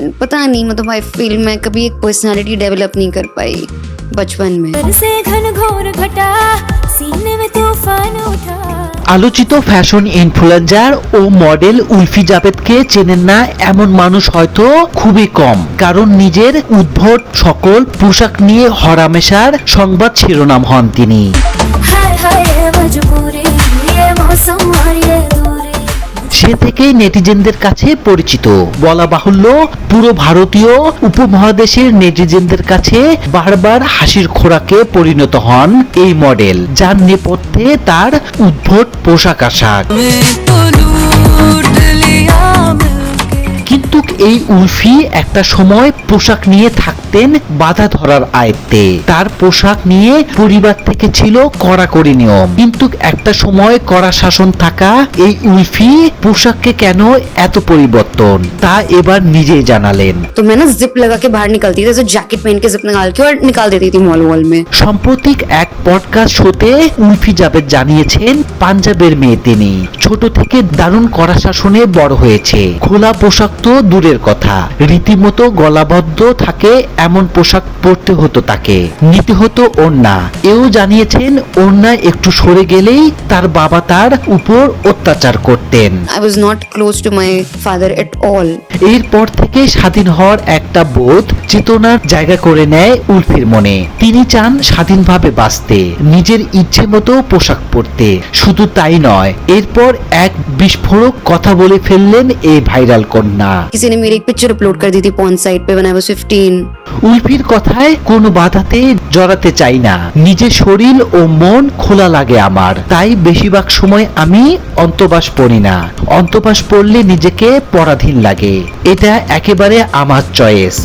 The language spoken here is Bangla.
एंड पता नहीं मतलब आई फील मैं कभी एक पर्सनालिटी डेवलप नहीं कर पाई बचपन में घर से घन घोर घटा सीने में तूफान उठा আলোচিত ফ্যাশন ইনফ্লুয়েন্সার ও মডেল উলফি জাভেদকে চেনেন না এমন মানুষ হয়তো খুবই কম কারণ নিজের উদ্ভট সকল পোশাক নিয়ে হরামেশার সংবাদ শিরোনাম হন তিনি সে থেকেই নেটিজেনদের কাছে পরিচিত। বলা বাহুল্য, পুরো ভারতীয় উপমহাদেশের নেটিজেনদের কাছে বারবার হাসির খোরাকে পরিণত হন এই মডেল, যার নেপথ্যে তার উদ্ভট পোশাক আশাক। এই উলফি একটা সময় পোশাক নিয়ে থাকতেন বাধা ধরার আয়ত্তে তার পোশাক নিয়ে পরিবার থেকে ছিল কড়াকড়ি নিয়ম কিন্তু একটা সময় কড়া শাসন থাকা এই উলফি পোশাককে কেন এত পরিবর্তন তা এবার নিজেই জানালেন तो मैं ना जिप लगा के बाहर निकलती थी तो जैकेट पहन के जिप निकाल के और निकाल देती थी मॉल वॉल में সাম্প্রতিক এক পডকাস্ট শোতে উলফি জাভেদ জানিয়েছেন পাঞ্জাবের মেয়ে তিনি ছোট থেকে দারুণ কড়া শাসনে বড় হয়েছে। খোলা পোশাক তো দূরের কথা। রীতিমতো গলাবদ্ধ থাকে এমন পোশাক পরতে হতো তাকে। নিতে হতো ওন্না এও জানিয়েছেন ওন্না একটু সরে গেলেই তার বাবা তার উপর অত্যাচার করতেন। I was not close to my father at all এরপর থেকে স্বাধীন হওয়ার একটা বোধ চেতনার জায়গা করে নেয় উলফির মনে। তিনি চান স্বাধীনভাবে বাঁচতে নিজের ইচ্ছে মতো পোশাক পরতে। শুধু তাই নয় এরপর এক বিস্ফোরক কথা বলে ফেললেন এই ভাইরাল কন্যা किसी ने मेरी एक पिक्चर अपलोड कर दी थी पॉन साइट पे व्हेन आई वाज 15 উলফির কথায় কোনো বাধাতে জড়াতে চাই না নিজের শরীর ও মন খোলা লাগে আমার তাই বেশিরভাগ সময় আমি অন্তবাস পড়ি না অন্তবাস পড়লে নিজেকে পরাধীন লাগে এটা একেবারে আমার চয়েস